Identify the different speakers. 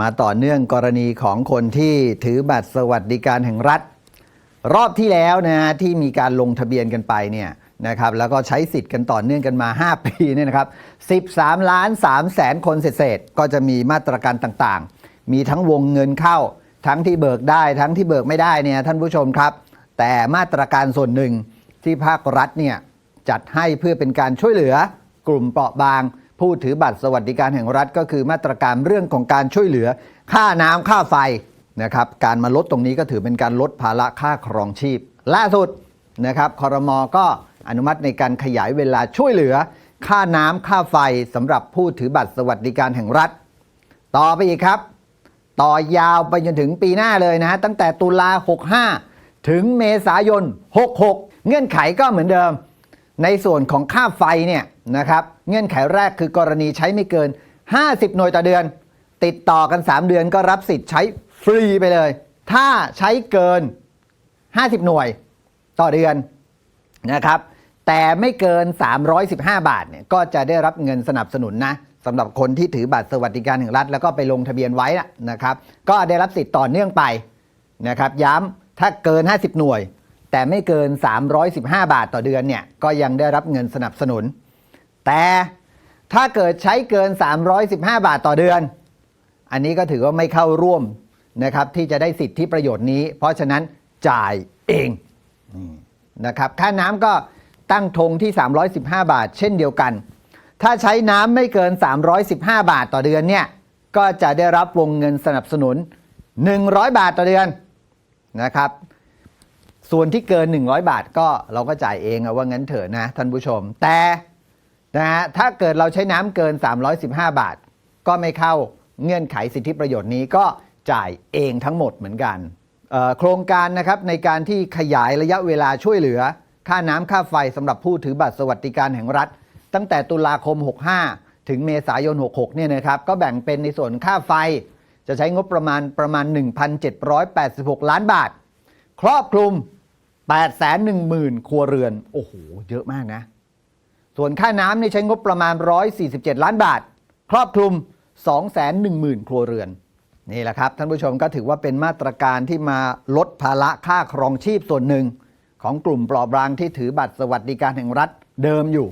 Speaker 1: มาต่อเนื่องกรณีของคนที่ถือบัตรสวัสดิการแห่งรัฐ รอบที่แล้วนะฮะที่มีการลงทะเบียนกันไปเนี่ยนะครับแล้วก็ใช้สิทธิ์กันต่อเนื่องกันมา 5 ปีเนี่ยนะครับ13 ล้าน3แสนคนเศษก็จะมีมาตรการต่างๆ มีทั้งวงเงินเข้า ทั้งที่เบิกได้ทั้งที่เบิกไม่ได้เนี่ยท่านผู้ชมครับ แต่มาตรการส่วนหนึ่งที่ภาครัฐเนี่ยจัดให้เพื่อเป็นการช่วยเหลือกลุ่มเปราะบาง ผู้ถือบัตรสวัสดิการแห่งรัฐก็คือมาตรการเรื่องของการช่วยเหลือ ค่าน้ำค่าไฟนะครับการมาลดตรงนี้ก็ถือเป็นการลดภาระค่าครองชีพ ล่าสุดนะครับคอรมอก็อนุมัติในการขยายเวลาช่วยเหลือ ค่าน้ำค่าไฟสำหรับผู้ถือบัตรสวัสดิการแห่งรัฐ ต่อไปอีกครับ ต่อยาวไปจนถึงปีหน้าเลยนะฮะตั้งแต่ตุลา 65 ถึงเมษายน 66 เงื่อนไขก็เหมือนเดิม ในส่วนของค่าไฟเนี่ย นะครับเงื่อนไขแรกคือกรณีใช้ไม่เกิน 50 หน่วยต่อเดือน ติดต่อกัน 3 เดือนก็รับสิทธิ์ใช้ฟรีไปเลย ถ้าใช้เกิน 50 หน่วยต่อเดือนนะครับแต่ไม่เกิน 315 บาทเนี่ยก็จะได้รับเงินสนับสนุนนะสำหรับคนที่ถือบัตรสวัสดิการแห่งรัฐ แล้วก็ไปลงทะเบียนไว้นะครับ ก็ได้รับสิทธิ์ต่อเนื่องไปนะครับ ย้ำถ้าเกิน 50 หน่วย แต่ไม่เกิน 315 บาทต่อเดือนเนี่ยก็ยังได้รับเงินสนับสนุน แต่ถ้าเกิดใช้เกิน 315 บาทต่อเดือน อันนี้ก็ถือว่าไม่เข้าร่วมนะครับที่จะได้สิทธิประโยชน์นี้ เพราะฉะนั้นจ่ายเองนะครับค่าน้ำก็ตั้งธงที่ 315 บาท เช่นเดียวกัน ถ้าใช้น้ำไม่เกิน 315 บาทต่อเดือนเนี่ยก็จะได้รับวงเงินสนับสนุน 100 บาทต่อเดือนนะครับ ส่วนที่เกิน 100 บาทก็เราก็จ่ายเองอะว่างั้นเถอะนะท่านผู้ชมแต่ นะฮะถ้าเกิดเราใช้น้ำเกิน 315 บาท ก็ไม่เข้าเงื่อนไขสิทธิประโยชน์นี้ก็จ่ายเองทั้งหมดเหมือนกัน โครงการนะครับในการที่ขยายระยะเวลาช่วยเหลือ ค่าน้ำค่าไฟสำหรับผู้ถือบัตรสวัสดิการแห่งรัฐ ตั้งแต่ตุลาคม 65 ถึงเมษายน 66 เนี่ยนะครับก็แบ่งเป็นในส่วนค่าไฟ จะใช้งบประมาณประมาณ 1,786 ล้านบาท ครอบคลุม 810,000 ครัวเรือน โอ้โห เยอะมากนะ ส่วนค่าน้ำนี่ใช้งบประมาณ 147 ล้านบาท ครอบคลุม 210,000 ครัวเรือน นี่แหละครับ ท่านผู้ชมก็ถือว่าเป็นมาตรการที่มาลดภาระค่าครองชีพส่วนหนึ่ง ของกลุ่มเปราะบางที่ถือบัตรสวัสดิการแห่งรัฐเดิมอยู่